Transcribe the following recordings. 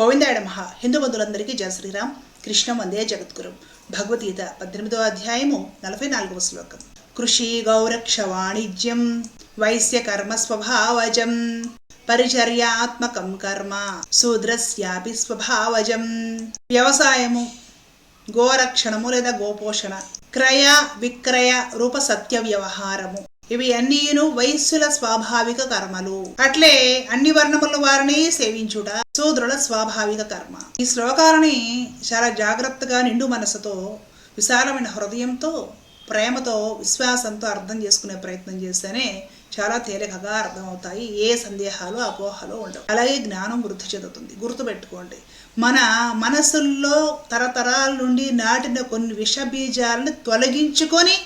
గోవిందాయ మహా హిందూ బంధువులందరికీ జయ శ్రీరామ్. కృష్ణ వందే జగద్గురు. భగవద్గీత పద్దెనిమిదో అధ్యాయము నలభై నాలుగవ శ్లోకం. కృషి గౌరక్ష వాణిజ్యం వైశ్య కర్మ స్వభావజం పరిచర్యాత్మకం కర్మ శూద్రస్యాపి స్వభావజం. వ్యవసాయము గోరక్షణము లేదా గోపోషణ క్రయ విక్రయ రూప సత్య వ్యవహారము. ఇవి అన్నీను వయస్సుల స్వాభావిక కర్మలు. అట్లే అన్ని వర్ణముల వారిని సేవించుట శూద్రుల స్వాభావిక కర్మ. ఈ శ్లోకాలని చాలా జాగ్రత్తగా నిండు మనసుతో విశాలమైన హృదయంతో ప్రేమతో విశ్వాసంతో అర్థం చేసుకునే ప్రయత్నం చేస్తేనే చాలా తేలికగా అర్థమవుతాయి. ఏ సందేహాలు అపోహలు ఉండవు. అలాగే జ్ఞానం వృద్ధి చెందుతుంది. గుర్తుపెట్టుకోండి. మన మనసుల్లో తరతరాల నుండి నాటిన కొన్ని విష బీజాలను తొలగించుకొని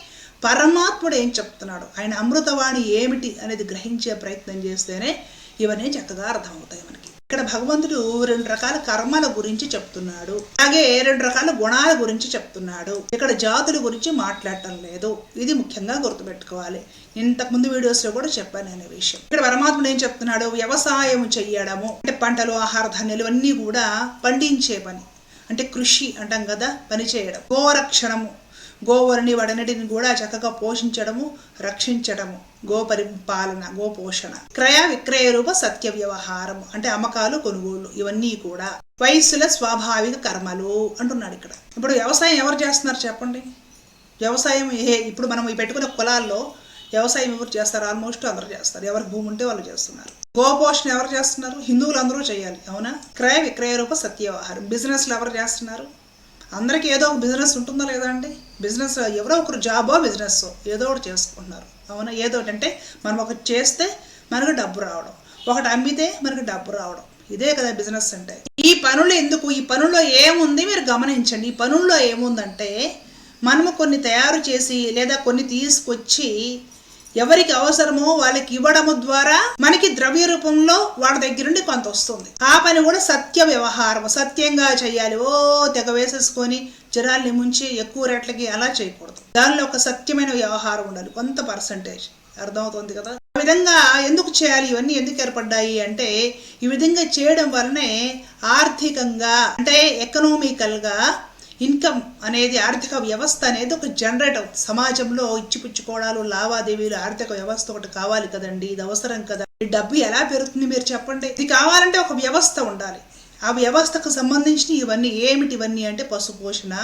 పరమాత్ముడు ఏం చెప్తున్నాడు? ఆయన అమృతవాణి ఏమిటి అనేది గ్రహించే ప్రయత్నం చేస్తేనే ఇవన్నీ చక్కగా అర్థమవుతాయి మనకి. ఇక్కడ భగవంతుడు రెండు రకాల కర్మల గురించి చెప్తున్నాడు. అలాగే రెండు రకాల గుణాల గురించి చెప్తున్నాడు. ఇక్కడ జాతుల గురించి మాట్లాడటం లేదు. ఇది ముఖ్యంగా గుర్తుపెట్టుకోవాలి. ఇంతకు ముందు వీడియోస్లో కూడా చెప్పాను అనే విషయం. ఇక్కడ పరమాత్ముడు ఏం చెప్తున్నాడు? వ్యవసాయం చెయ్యడము అంటే పంటలు ఆహార ధాన్యాలు అన్నీ కూడా పండించే పని. అంటే కృషి అంటాం కదా పని చేయడం. గోరక్షణము గోవులని వాడన్నిటిని కూడా చక్కగా పోషించడము రక్షించడము. గో పరిపాలన గోపోషణ. క్రయ విక్రయ రూప సత్య వ్యవహారం అంటే అమ్మకాలు కొనుగోలు ఇవన్నీ కూడా. వయస్సుల స్వాభావిక కర్మలు అంటున్నాడు ఇక్కడ. ఇప్పుడు వ్యవసాయం ఎవరు చేస్తున్నారు చెప్పండి? వ్యవసాయం ఏ ఇప్పుడు మనం పెట్టుకున్న కులాల్లో వ్యవసాయం ఎవరు చేస్తారు? ఆల్మోస్ట్ అందరూ చేస్తారు. ఎవరికి భూమి ఉంటే వాళ్ళు చేస్తున్నారు. గోపోషణ ఎవరు చేస్తున్నారు? హిందువులు అందరూ చేయాలి అవునా? క్రయ విక్రయ రూప సత్య వ్యవహారం. బిజినెస్లు ఎవరు చేస్తున్నారు? అందరికీ ఏదో ఒక బిజినెస్ ఉంటుందా లేదా అండి? బిజినెస్ ఎవరో ఒకరు జాబో బిజినెస్ ఏదో ఒకటి చేసుకుంటున్నారు. అవునా? ఏదో ఒకటి అంటే మనం ఒకటి చేస్తే మనకు డబ్బు రావడం. ఒకటి అమ్మితే మనకు డబ్బు రావడం. ఇదే కదా బిజినెస్ అంటే. ఈ పనులు ఎందుకు? ఈ పనుల్లో ఏముంది మీరు గమనించండి. ఈ పనుల్లో ఏముందంటే మనము కొన్ని తయారు చేసి లేదా కొన్ని తీసుకొచ్చి ఎవరికి అవసరమో వాళ్ళకి ఇవ్వడము ద్వారా మనకి ద్రవ్య రూపంలో వాళ్ళ దగ్గర నుండి కొంత వస్తుంది. ఆ పని కూడా సత్య వ్యవహారం. సత్యంగా చేయాలి. ఓ తెగ వేసేసుకొని జనాల్ని ముంచి ఎక్కువ రేట్లకి అలా చేయకూడదు. దానిలో ఒక సత్యమైన వ్యవహారం ఉండాలి. కొంత పర్సంటేజ్. అర్థమవుతుంది కదా? ఆ విధంగా ఎందుకు చేయాలి? ఇవన్నీ ఎందుకు ఏర్పడ్డాయి అంటే ఈ విధంగా చేయడం వల్లనే ఆర్థికంగా అంటే ఎకనామికల్గా ఇన్కమ్ అనేది ఆర్థిక వ్యవస్థ అనేది ఒక జనరేట్ సమాజంలో ఇచ్చిపుచ్చుకోవడాలు లావాదేవీలు ఆర్థిక వ్యవస్థ ఒకటి కావాలి కదండి. ఇది అవసరం కదా. డబ్బు ఎలా పెరుగుతుంది మీరు చెప్పండి. ఇది కావాలంటే ఒక వ్యవస్థ ఉండాలి. ఆ వ్యవస్థకు సంబంధించిన ఇవన్నీ ఏమిటి? ఇవన్నీ అంటే పశుపోషణ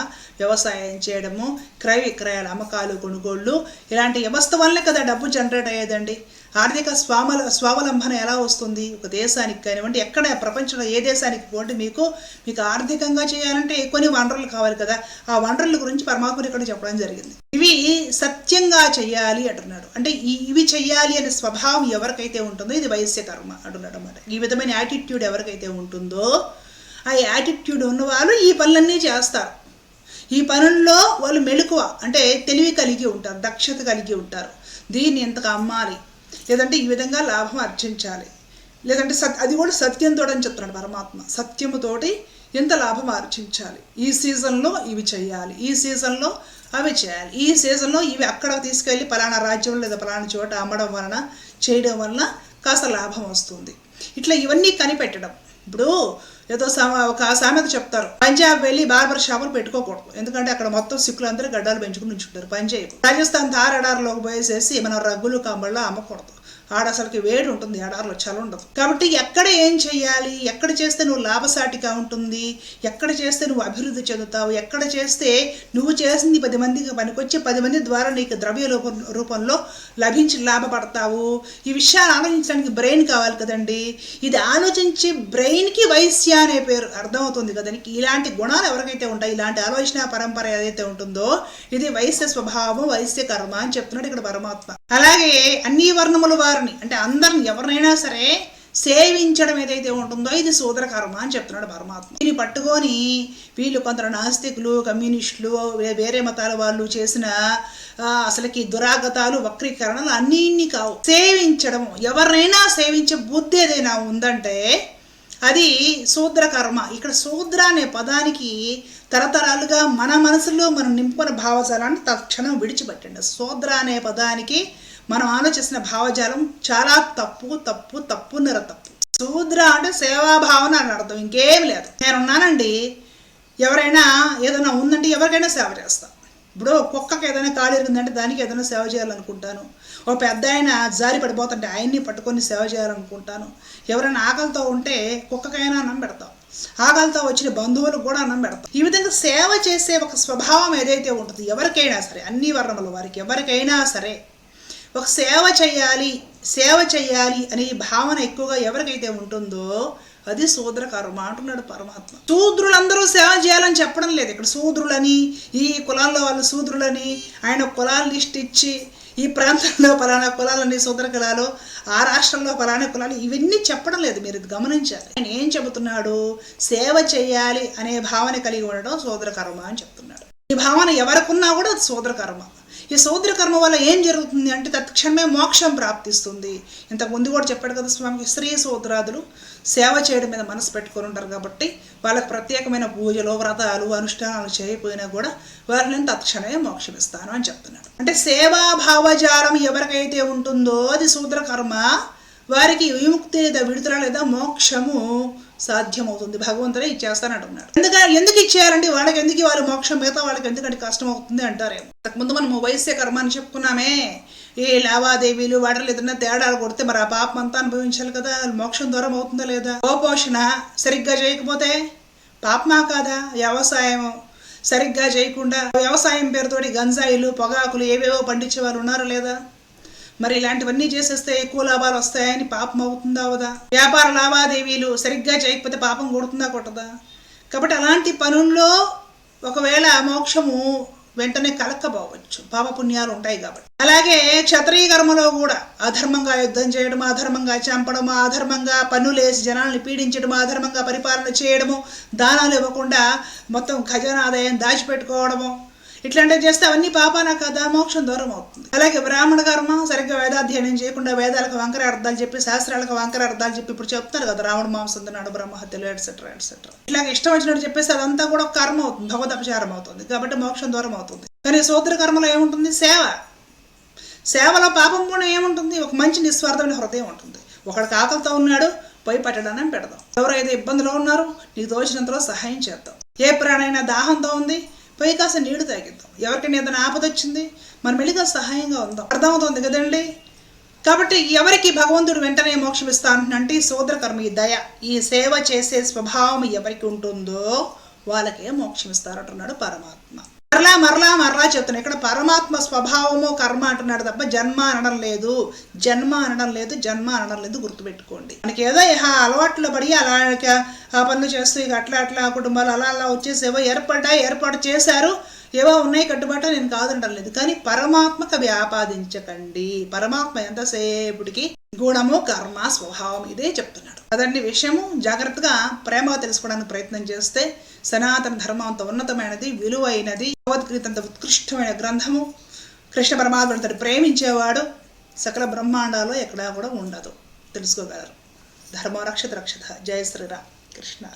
వ్యవసాయం చేయడము క్రయ విక్రయాలు అమ్మకాలు కొనుగోళ్ళు. ఇలాంటి వ్యవస్థ వల్లనే కదా డబ్బు జనరేట్ అయ్యేదండి. ఆర్థిక స్వామల స్వావలంబన ఎలా వస్తుంది? ఒక దేశానికి కానివ్వండి ఎక్కడ ప్రపంచంలో ఏ దేశానికి పోండి మీకు మీకు ఆర్థికంగా చేయాలంటే కొన్ని వనరులు కావాలి కదా. ఆ వనరుల గురించి పరమాత్ముడు ఇక్కడ చెప్పడం జరిగింది. ఇవి సత్యంగా చేయాలి అంటున్నాడు. అంటే ఇవి చేయాలి అనే స్వభావం ఎవరికైతే ఉంటుందో ఇది వయస్య కర్మ అంటున్నాడు అనమాట ఈ విధమైన యాటిట్యూడ్ ఎవరికైతే ఉంటుందో ఆ యాటిట్యూడ్ ఉన్న వాళ్ళు ఈ పనులన్నీ చేస్తారు. ఈ పనుల్లో వాళ్ళు మెలకువ అంటే తెలివి కలిగి ఉంటారు దక్షత కలిగి ఉంటారు. దీన్ని ఎంతగా అమ్మాలి? లేదంటే ఈ విధంగా లాభం అర్జించాలి. లేదంటే సత్ అది కూడా సత్యంతో అని చెప్తున్నాడు పరమాత్మ. సత్యముతోటి ఎంత లాభం ఆర్జించాలి ఈ సీజన్లో ఇవి చేయాలి. ఈ సీజన్లో అవి చేయాలి. ఈ సీజన్లో ఇవి అక్కడ తీసుకెళ్ళి పలానా రాజ్యం లేదా పలానా చోట అమ్మడం వలన చేయడం వలన కాస్త లాభం వస్తుంది. ఇట్లా ఇవన్నీ కనిపెట్టడం. ఇప్పుడు ఏదో ఒక సామెత చెప్తారు. పంజాబ్ వెళ్ళి బార్బర్ షాపులు పెట్టుకోకూడదు. ఎందుకంటే అక్కడ మొత్తం సిక్కులు అందరూ గడ్డాలు పెంచుకుని ఉంచుంటారు పంజాబ్. రాజస్థాన్ తార్ పోయేసేసి మనం రగ్గులు కంబళ్ళు అమ్మకూడదు. ఆడ అసలుకి వేడి ఉంటుంది ఎడారిలో చలి ఉండదు. కాబట్టి ఎక్కడ ఏం చేయాలి ఎక్కడ చేస్తే నువ్వు లాభసాటిగా ఉంటుంది? ఎక్కడ చేస్తే నువ్వు అభివృద్ధి చెందుతావు? ఎక్కడ చేస్తే నువ్వు చేసింది పది మందికి పనికొచ్చి పది మంది ద్వారా నీకు ద్రవ్య రూపం రూపంలో లభించి లాభపడతావు. ఈ విషయాలు ఆలోచించడానికి బ్రెయిన్ కావాలి కదండి. ఇది ఆలోచించి బ్రెయిన్కి వైశ్య అనే పేరు అర్థమవుతుంది కదండి ఇలాంటి గుణాలు ఎవరికైతే ఉంటాయి ఇలాంటి ఆలోచన పరంపర ఏదైతే ఉంటుందో ఇది వైశ్య స్వభావం వైశ్య కర్మ అని చెప్తున్నాడు ఇక్కడ పరమాత్మ. అలాగే అన్ని వర్ణముల అందరినీ అంటే అందరిని ఎవరినైనా సరే సేవించడం ఏదైతే ఉంటుందో ఇది సోదర కర్మ అని చెప్తున్నాడు పరమాత్మ. దీన్ని పట్టుకొని వీళ్ళు కొందరు నాస్తికులు కమ్యూనిస్టులు వేరే మతాల వాళ్ళు చేసిన అసలుకి దురాగతాలు వక్రీకరణలు అన్నీ కావు. సేవించడం ఎవరినైనా సేవించే బుద్ధి ఏదైనా ఉందంటే అది శూద్ర కర్మ. ఇక్కడ శూద్ర అనే పదానికి తరతరాలుగా మన మనసులో మనం నింపుకున్న భావజాలాన్ని తక్షణం విడిచిపెట్టండి. శూద్ర అనే పదానికి మనం ఆలోచిస్తున్న భావజాలం చాలా తప్పు తప్పు తప్పున్నర తప్పు. శూద్ర అంటే సేవాభావన అని అర్థం. ఇంకేం లేదు. నేనున్నానండి. ఎవరైనా ఏదైనా ఉందంటే ఎవరికైనా సేవ చేస్తాను ఇప్పుడు కుక్కకి ఏదైనా కాలు ఇరిగిందంటే దానికి ఏదైనా సేవ చేయాలనుకుంటాను. ఓ పెద్ద ఆయన జారి పడిపోతుంటే ఆయన్ని పట్టుకొని సేవ చేయాలనుకుంటాను. ఎవరైనా ఆకలితో ఉంటే కుక్కకైనా అన్నం పెడతాం. ఆకలితో వచ్చిన బంధువులు కూడా అన్నం పెడతాం ఈ విధంగా సేవ చేసే ఒక స్వభావం ఏదైతే ఉంటుందో ఎవరికైనా సరే అన్ని వర్ణముల వారికి ఎవరికైనా సరే ఒక సేవ చేయాలి సేవ చేయాలి అనే భావన ఎక్కువగా ఎవరికైతే ఉంటుందో అది శూద్ర కర్మ అంటున్నాడు పరమాత్మ. శూద్రులందరూ సేవ చేయాలని చెప్పడం లేదు. ఇక్కడ శూద్రులని ఈ కులాల్లో వాళ్ళు శూద్రులని ఆయన కులాల లిస్ట్ ఇచ్చి ఈ ప్రాంతంలో ఫలానా కులాలని శూద్ర కులాలు ఆ రాష్ట్రంలో ఫలానా కులాలు ఇవన్నీ చెప్పడం లేదు. మీరు గమనించాలి. ఆయన ఏం చెబుతున్నాడు? సేవ చేయాలి అనే భావన కలిగి ఉండడం శూద్ర కర్మ అని చెప్తున్నాడు. ఈ భావన ఎవరికున్నా కూడా అది శూద్ర కర్మ. ఈ శూద్ర కర్మ వల్ల ఏం జరుగుతుంది అంటే తత్క్షణమే మోక్షం ప్రాప్తిస్తుంది. ఇంతకుముందు కూడా చెప్పాడు కదా స్వామికి స్త్రీ శూద్రాదులు సేవ చేయడం మీద మనసు పెట్టుకొని ఉంటారు కాబట్టి వాళ్ళకి ప్రత్యేకమైన పూజలు వ్రతాలు అనుష్ఠానాలు చేయకపోయినా కూడా వారిని తత్క్షణమే మోక్షం ఇస్తాను అని చెప్తున్నాడు. అంటే సేవా భావజాలం ఎవరికైతే ఉంటుందో అది శూద్ర కర్మ వారికి విముక్తి లేదా విడుదల లేదా మోక్షము. సాధ్యమవుతుంది. భగవంతుడే ఇచ్చేస్తానంటున్నాడు ఎందుకంటే ఎందుకు ఇచ్చేయాలండి? వాళ్ళకి ఎందుకు వాళ్ళు మోక్షం మిగతా వాళ్ళకి ఎందుకంటే కష్టం అవుతుంది అంటారేమో. ముందు మనం వైశ్య కర్మ అని చెప్పుకున్నామే. ఏ లావాదేవీలు వాటర్లు ఏదైనా తేడాలు కొడితే మరి ఆ పాపం అంతా అనుభవించాలి కదా. మోక్షం దూరం అవుతుందా లేదా? గోపోషణ సరిగ్గా చేయకపోతే పాపమా కాదా? వ్యవసాయం సరిగ్గా చేయకుండా వ్యవసాయం పేరుతోటి గంజాయిలు పొగాకులు ఏవేవో పండించే వాళ్ళు ఉన్నారా లేదా? మరి ఇలాంటివన్నీ చేసేస్తే ఎక్కువ లాభాలు వస్తాయని పాపం అవుతుందా అవదా వ్యాపార లావాదేవీలు సరిగ్గా చేయకపోతే పాపం కొడుతుందా కొట్టదా? కాబట్టి అలాంటి పనుల్లో ఒకవేళ మోక్షము వెంటనే కలక్కబోవచ్చు పాపపుణ్యాలు ఉంటాయి కాబట్టి. అలాగే క్షత్రియ కర్మలో కూడా అధర్మంగా యుద్ధం చేయడం అధర్మంగా చంపడం అధర్మంగా పన్నులేసి జనాల్ని పీడించడం అధర్మంగా పరిపాలన చేయడము దానాలు ఇవ్వకుండా మొత్తం ఖజానా ఆదాయం దాచిపెట్టుకోవడము ఇట్లాంటివి చేస్తే అవన్నీ పాపాన కదా? మోక్షం దూరం అవుతుంది. అలాగే బ్రాహ్మణ కర్మ సరిగ్గా వేదాధ్యయనం చేయకుండా వేదాలకు వంకర అర్థాలు చెప్పి శాస్త్రాలకు వంకర అర్థాలు చెప్పి ఇప్పుడు చెప్తారు కదా రావణ మాంసం తిన్నాడు బ్రహ్మహత్యలు ఎట్సెట్రా ఎట్సెట్రా ఇట్లా ఇష్టం వచ్చినట్టు చెప్పేసి అదంతా కూడా ఒక కర్మ అవుతుంది భగవద్పచారం అవుతుంది. కాబట్టి మోక్షం దూరం అవుతుంది. కానీ సూత్ర కర్మలో ఏముంటుంది? సేవ. సేవలో పాపం కూడా ఏముంటుంది? ఒక మంచి నిస్వార్థమైన హృదయం ఉంటుంది. ఒకడికి ఆకలితో ఉన్నాడు పోయి పట్టడాన్ని పెడదాం. ఎవరైతే ఇబ్బందులో ఉన్నారో నీకు తోచినంతలో సహాయం చేద్దాం. ఏ ప్రాణైనా దాహంతో ఉంది పోయి కాస్త నీళ్ళు తాగిద్దాం. ఎవరికైనా ఏదైనా ఆపద వచ్చింది మనం మెల్లిగా సహాయంగా ఉందాం. అర్థమవుతుంది కదండి? కాబట్టి ఎవరికి భగవంతుడు వెంటనే మోక్షం ఇస్తా అంటున్నంటే ఈ సోదరకర్మ ఈ దయ ఈ సేవ చేసే స్వభావం ఎవరికి ఉంటుందో వాళ్ళకే మోక్షం ఇస్తారంటున్నాడు పరమాత్మ. మరలా మరలా మరలా చెప్తున్నాను ఇక్కడ పరమాత్మ స్వభావము కర్మ అంటున్నాడు తప్ప జన్మ అనడం లేదు. జన్మ అనడం లేదు జన్మ అనడం లేదు గుర్తుపెట్టుకోండి. మనకి ఏదో అలవాట్లు పడి అలా ఆ పనులు చేస్తూ ఇక అట్లా అట్లా కుటుంబాలు అలా అలా వచ్చేసి ఏవో ఏర్పడ్డాయి ఏర్పాటు చేశారు ఏవో ఉన్నాయి కట్టుబాటు నేను కాదంటం లేదు కానీ పరమాత్మకు అవి ఆపాదించకండి. పరమాత్మ ఎంతసేపుడికి గుణము కర్మ స్వభావం ఇదే చెప్తున్నాడు. అదండి విషయము. జాగ్రత్తగా ప్రేమగా తెలుసుకోవడానికి ప్రయత్నం చేస్తే సనాతన ధర్మం అంత ఉన్నతమైనది విలువైనది భగవద్గీత అంత ఉత్కృష్టమైన గ్రంథము. కృష్ణ పరమాత్మతో ప్రేమించేవాడు సకల బ్రహ్మాండాలు ఎక్కడా కూడా ఉండదు. తెలుసుకోగలరు. ధర్మ రక్షత. రక్షత జయ శ్రీరామ్. కృష్ణ